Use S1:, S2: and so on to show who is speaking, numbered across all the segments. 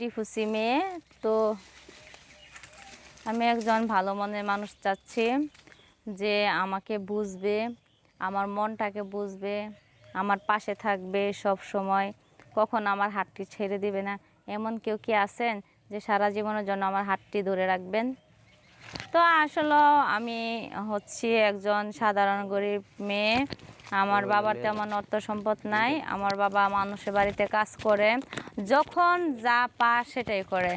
S1: ডিফুসি মেয়ে, তো আমি একজন ভালো মনের মানুষ চাচ্ছি যে আমাকে বুঝবে, আমার মনটাকে বুঝবে, আমার পাশে থাকবে সব সময়, কখন আমার হাতটি ছেড়ে দিবে না। এমন কেউ কি আছেন যে সারা জীবনের জন্য আমার হাতটি ধরে রাখবেন? তো আসলে আমি হচ্ছি একজন সাধারণ গরিব মেয়ে। আমার বাবার তেমন অর্থ সম্পদ নাই। আমার বাবা মানুষের বাড়িতে কাজ করে। যখন যা পা সেটাই করে।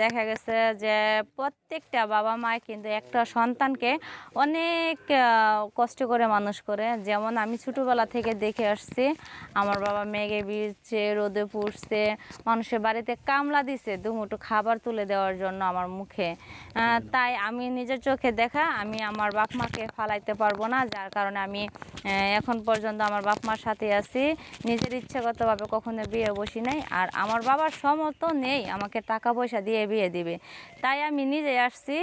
S1: দেখা গেছে যে প্রত্যেকটা বাবা মায় কিন্তু একটা সন্তানকে অনেক কষ্ট করে মানুষ করে। যেমন আমি ছোটোবেলা থেকে দেখে আসছি আমার বাবা মেঘে বিড়ছে রোদে পুড়ছে মানুষের বাড়িতে কামলা দিছে দুমুটো খাবার তুলে দেওয়ার জন্য আমার মুখে। তাই আমি নিজের চোখে দেখা আমি আমার বাপ মাকে ফালাইতে পারব না যার কারণে আমি এখন পর্যন্ত আমার বাপ মার সাথে আছি। নিজের ইচ্ছাগতভাবে কখনো বিয়ে বসি নাই। আর আমার বাবার সমর্থ নেই আমাকে টাকা পয়সা দিয়ে বিয়ে দিবে। তাই আমি নিজে আসছি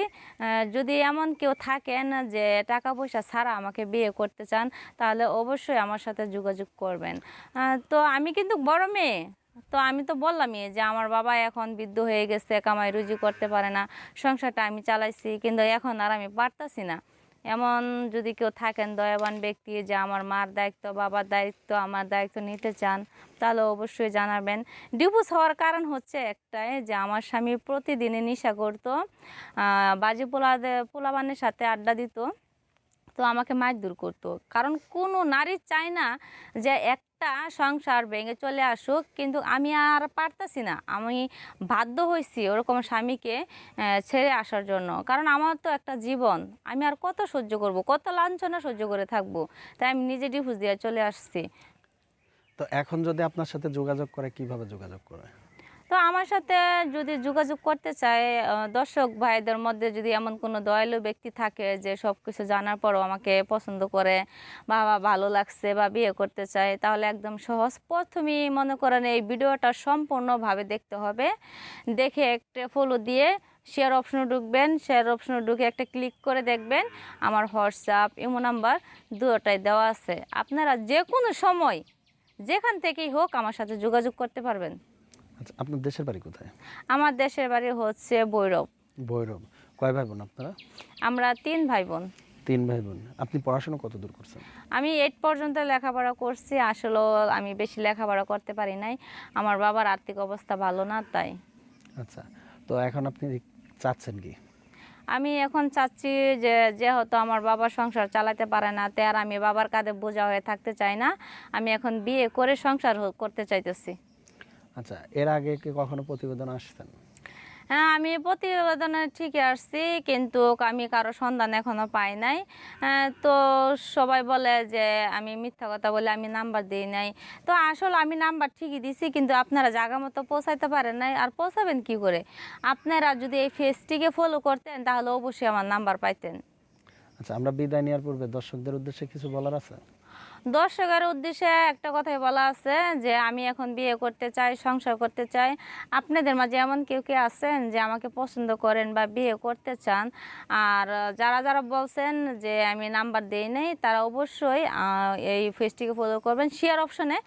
S1: যদি এমন কেউ থাকেন যে টাকা পয়সা ছাড়া আমাকে বিয়ে করতে চান, তাহলে অবশ্যই আমার সাথে যোগাযোগ করবেন। তো আমি কিন্তু বড় মেয়ে, তো আমি তো বললামই যে আমার বাবা এখন বৃদ্ধ হয়ে গেছে কামাই রুজি করতে পারে না, সংসারটা আমি চালাইছি, কিন্তু এখন আর আমি পারতাছি না। এমন যদি কেউ থাকেন দয়াবান ব্যক্তি যে আমার মার দায়িত্ব, বাবার দায়িত্ব, আমার দায়িত্ব নিতে চান, তাহলে অবশ্যই জানাবেন। ডিভোর্স হওয়ার কারণ হচ্ছে একটাই যে আমার স্বামী প্রতিদিনে নেশা করতো বাজি পোলা পোলাবানের সাথে আড্ডা দিত, তো আমাকে মাছ দূর করতো। কারণ কোনো নারী চায় না যে একটা সংসার ভেঙে চলে আসুক, কিন্তু আমি আর পারতাছি না। আমি বাধ্য হয়েছি ওরকম স্বামীকে ছেড়ে আসার জন্য। কারণ আমার তো একটা জীবন। আমি আর কত সহ্য করব? কত লাঞ্ছনা সহ্য করে থাকব? তাই আমি নিজে ডিভোর্স দিয়ে চলে আসছি।
S2: তো এখন যদি আপনার সাথে যোগাযোগ করে, কীভাবে যোগাযোগ করে?
S1: তো আমার সাথে যদি যোগাযোগ করতে চায় দর্শক ভাইদের মধ্যে যদি এমন কোনো দয়ালু ব্যক্তি থাকে যে সব কিছু জানার পরও আমাকে পছন্দ করে বা ভালো লাগছে বা বিয়ে করতে চায়, তাহলে একদম সহজ। প্রথমেই মনে করেন এই ভিডিওটা সম্পূর্ণভাবে দেখতে হবে। দেখে একটা ফলো দিয়ে শেয়ার অপশনে ঢুকবেন। শেয়ার অপশনে ঢুকে একটা ক্লিক করে দেখবেন, আমার হোয়াটসঅ্যাপ ইমো নাম্বার দুটোটাই দেওয়া আছে। আপনারা যে কোনো সময় যেখান থেকেই হোক আমার সাথে যোগাযোগ করতে পারবেন।
S2: আচ্ছা আপনার দেশের বাড়ি কোথায়?
S1: আমার দেশের বাড়ি হচ্ছে বৈরব
S2: বৈরব কয় ভাই বোন আপনারা?
S1: আমরা তিন ভাই বোন।
S2: তিন ভাই বোন। আপনি পড়াশোনা কত দূর করছেন?
S1: আমি এইট পর্যন্ত লেখাপড়া করছি আসলেও আমি বেশি লেখাপড়া করতে পারি নাই। আমার বাবার আর্থিক অবস্থা ভালো না তাই।
S2: আচ্ছা তো এখন আপনি চাচ্ছেন কি?
S1: আমি এখন চাচ্ছি যে যেহেতু আমার বাবা সংসার চালাতে পারে না তাই আর আমি বাবার কাঁধে বোঝা হয়ে থাকতে চাই না। আমি এখন বিয়ে করে সংসার করতে চাইতেছি।
S2: আচ্ছা এর আগে কি কখনো প্রতিবেদন আসছেন?
S1: হ্যাঁ আমি প্রতিবেদনে ঠিকই আসছি কিন্তু আমি কারও সন্ধান এখনও পাই নাই। আহ, তো সবাই বলে যে আমি মিথ্যা কথা বলে আমি নাম্বার দিই নাই। তো আসলে আমি নাম্বার ঠিকই দিছি কিন্তু আপনারা জায়গা মতো পৌঁছাইতে পারেন নাই আর পৌঁছাবেন কি করে? আপনারা যদি এই ফেসটিকে ফলো করতেন তাহলে অবশ্যই আমার নাম্বার পাইতেন।
S2: আচ্ছা আমরা বিদায় নেওয়ার পূর্বে দর্শকদের উদ্দেশ্যে কিছু বলার আছে?
S1: দর্শকের উদ্দেশ্যে একটা কথাই বলা আছে যে, আমি এখন বিয়ে করতে চাই, সংসার করতে চাই। আপনাদের মাঝে এমন কেউ কেউ আছেন যে, আমাকে পছন্দ করেন বা বিয়ে করতে চান? আর যারা যারা বলছেন যে, আমি নাম্বার দিই নেই, তারা অবশ্যই এই ফেসটিকে ফলো করবেন। শেয়ার অপশনে